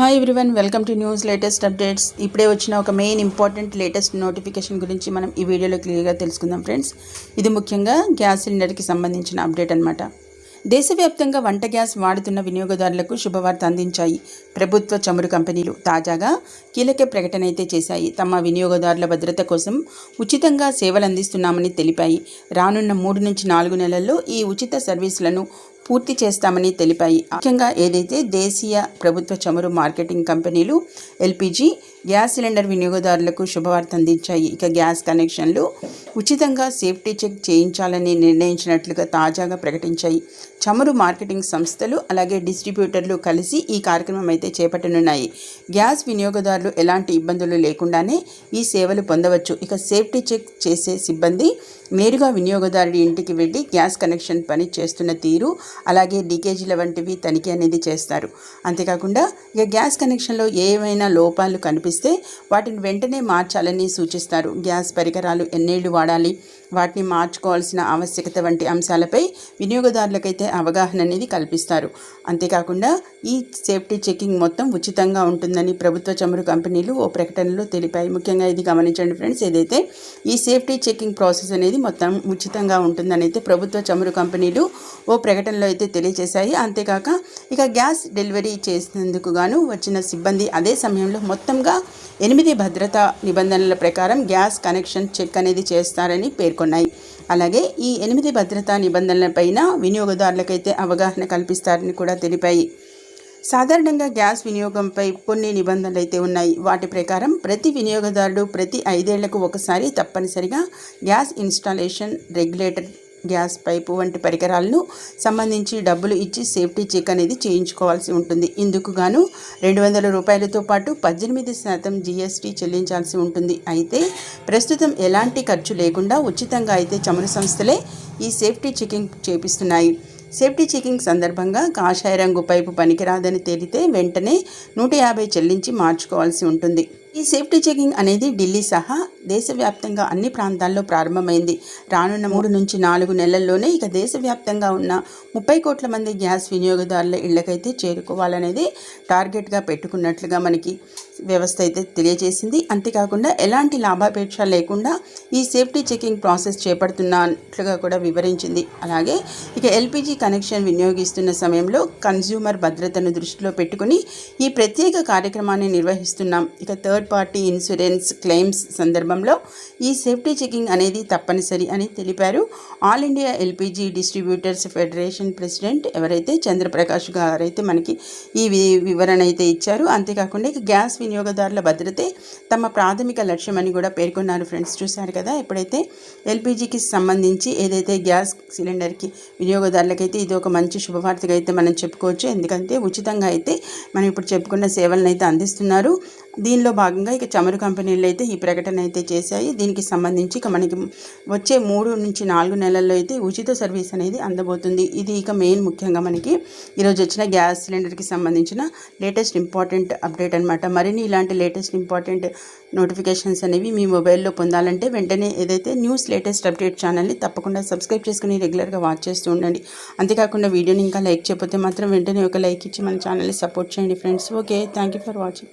Hi everyone welcome to news latest updates ఇప్పుడే వచ్చిన ఒక మెయిన్ ఇంపార్టెంట్ లేటెస్ట్ నోటిఫికేషన్ గురించి మనం ఈ వీడియోలో క్లియర్గా తెలుసుకుందాం ఫ్రెండ్స్ ఇది ముఖ్యంగా గ్యాస్ సిలిండర్కి సంబంధించిన అప్డేట్ అనమాట దేశవ్యాప్తంగా వంట గ్యాస్ వాడుతున్న వినియోగదారులకు శుభవార్త అందించాయి. ప్రభుత్వ చమురు కంపెనీలు తాజాగా కీలక ప్రకటన అయితే చేశాయి. తమ వినియోగదారుల భద్రత కోసం ఉచితంగా సేవలు అందిస్తున్నామని తెలిపాయి. రానున్న మూడు నుంచి నాలుగు నెలల్లో ఈ ఉచిత సర్వీసులను పూర్తి చేస్తామని తెలిపాయి. ముఖ్యంగా ఏదైతే దేశీయ ప్రభుత్వ చమురు మార్కెటింగ్ కంపెనీలు ఎల్పిజి గ్యాస్ సిలిండర్ వినియోగదారులకు శుభవార్త అందించాయి. ఇక గ్యాస్ కనెక్షన్లు ఉచితంగా సేఫ్టీ చెక్ చేయించాలని నిర్ణయించినట్లుగా తాజాగా ప్రకటించాయి. చమురు మార్కెటింగ్ సంస్థలు అలాగే డిస్ట్రిబ్యూటర్లు కలిసి ఈ కార్యక్రమం అయితే చేపట్టనున్నాయి. గ్యాస్ వినియోగదారులు ఎలాంటి ఇబ్బందులు లేకుండానే ఈ సేవలు పొందవచ్చు. ఇక సేఫ్టీ చెక్ చేసే సిబ్బంది నేరుగా వినియోగదారుడి ఇంటికి వెళ్ళి గ్యాస్ కనెక్షన్ పని చేస్తున్న తీరు అలాగే లీకేజీల వంటివి తనిఖీ అనేది చేస్తారు. అంతేకాకుండా ఇక గ్యాస్ కనెక్షన్లో ఏవైనా లోపాలు కనిపిస్తే వాటిని వెంటనే మార్చాలని సూచిస్తారు. గ్యాస్ పరికరాలు ఎన్నేళ్ళు వాడాలి? వాటిని మార్చుకోవాల్సిన ఆవశ్యకత వంటి అంశాలపై వినియోగదారులకైతే అవగాహన అనేది కల్పిస్తారు. అంతేకాకుండా ఈ సేఫ్టీ చెకింగ్ మొత్తం ఉచితంగా ఉంటుందని ప్రభుత్వ చమురు కంపెనీలు ఓ ప్రకటనలో తెలిపాయి. ముఖ్యంగా ఇది గమనించండి ఫ్రెండ్స్ ఏదైతే ఈ సేఫ్టీ చెకింగ్ ప్రాసెస్ అనేది మొత్తం ఉచితంగా ఉంటుందని అయితే ప్రభుత్వ చమురు కంపెనీలు ఓ ప్రకటనలో అయితే తెలియజేశాయి. అంతేకాక ఇక గ్యాస్ డెలివరీ చేసినందుకు గాను వచ్చిన సిబ్బంది అదే సమయంలో మొత్తంగా ఎనిమిది భద్రతా నిబంధనల ప్రకారం గ్యాస్ కనెక్షన్ చెక్ అనేది చేస్తారని పేర్కొన్నాయి. అలాగే ఈ ఎనిమిది భద్రతా నిబంధనలపైన వినియోగదారులకైతే అవగాహన కల్పిస్తారని కూడా తెలిపాయి. సాధారణంగా గ్యాస్ వినియోగంపై కొన్ని నిబంధనలు అయితే ఉన్నాయి. వాటి ప్రకారం ప్రతి వినియోగదారుడు ప్రతి ఐదేళ్ళకు ఒకసారి తప్పనిసరిగా gas installation regulator gas pipe వంటి పరికరాలను సంబంధించి డబ్బులు ఇచ్చి సేఫ్టీ చెక్ అనేది చేయించుకోవాల్సి ఉంటుంది. ఇందుకు గాను రెండు వందల రూపాయలతో పాటు పద్దెనిమిది శాతం జీఎస్టీ చెల్లించాల్సి ఉంటుంది. అయితే ప్రస్తుతం ఎలాంటి ఖర్చు లేకుండా ఉచితంగా అయితే చమురు సంస్థలే ఈ సేఫ్టీ చెకింగ్ చేపిస్తున్నాయి. సేఫ్టీ చెకింగ్ సందర్భంగా కాషాయ రంగు పైపు పనికిరాదని తేలితే వెంటనే నూట యాభై చెల్లించి మార్చుకోవాల్సి ఉంటుంది. ఈ సేఫ్టీ చెకింగ్ అనేది ఢిల్లీ సహా దేశవ్యాప్తంగా అన్ని ప్రాంతాల్లో ప్రారంభమైంది. రానున్న మూడు నుంచి నాలుగు నెలల్లోనే ఇక దేశవ్యాప్తంగా ఉన్న ముప్పై కోట్ల మంది గ్యాస్ వినియోగదారుల ఇళ్ళకైతే చేరుకోవాలనేది టార్గెట్గా పెట్టుకున్నట్లుగా మనకి వ్యవస్థ అయితే తెలియజేసింది. అంతేకాకుండా ఎలాంటి లాభాపేక్ష లేకుండా ఈ సేఫ్టీ చెకింగ్ ప్రాసెస్ చేపడుతున్నట్లుగా కూడా వివరించింది. అలాగే ఇక ఎల్పిజి కనెక్షన్ వినియోగిస్తున్న సమయంలో కన్జ్యూమర్ భద్రతను దృష్టిలో పెట్టుకుని ఈ ప్రత్యేక కార్యక్రమాన్ని నిర్వహిస్తున్నాం. ఇక third third party insurance claims సందర్భంలో ఈ సేఫ్టీ చెకింగ్ అనేది తప్పనిసరి అని తెలిపారు. All India LPG distributors federation president ఎవరైతే చంద్రప్రకాష్ గారైతే మనకి ఈ వివరణ అయితే ఇచ్చారు. అంతేకాకుండా ఇక గ్యాస్ వినియోగదారుల భద్రతే తమ ప్రాథమిక లక్ష్యం అని కూడా పేర్కొన్నారు ఫ్రెండ్స్. చూశారు కదా ఎప్పుడైతే ఎల్పిజికి సంబంధించి ఏదైతే గ్యాస్ సిలిండర్కి వినియోగదారులకైతే ఇది ఒక మంచి శుభవార్తగా అయితే మనం చెప్పుకోవచ్చు. ఎందుకంటే ఉచితంగా అయితే మనం ఇప్పుడు చెప్పుకున్న సేవలను అయితే అందిస్తున్నారు. దీనిలో భాగంగా ఇక చమురు కంపెనీలు అయితే ఈ ప్రకటన అయితే చేశాయి. దీనికి సంబంధించి ఇక మనకి వచ్చే మూడు నుంచి నాలుగు నెలల్లో అయితే ఉచిత సర్వీస్ అనేది అందబోతుంది. ఇది ఇక మెయిన్ ముఖ్యంగా మనకి ఈరోజు వచ్చిన గ్యాస్ సిలిండర్కి సంబంధించిన లేటెస్ట్ ఇంపార్టెంట్ అప్డేట్ అనమాట మరిన్ని ఇలాంటి లేటెస్ట్ ఇంపార్టెంట్ నోటిఫికేషన్స్ అనేవి మీ మొబైల్లో పొందాలంటే వెంటనే ఏదైతే న్యూస్ లేటెస్ట్ అప్డేట్ ఛానల్ని తప్పకుండా సబ్స్క్రైబ్ చేసుకుని రెగ్యులర్గా వాచ్ చేస్తూ ఉండండి. అంతేకాకుండా వీడియోని ఇంకా లైక్ చేయకపోతే మాత్రం వెంటనే ఒక లైక్ ఇచ్చి మన ఛానల్ని సపోర్ట్ చేయండి friends. Okay thank you for watching.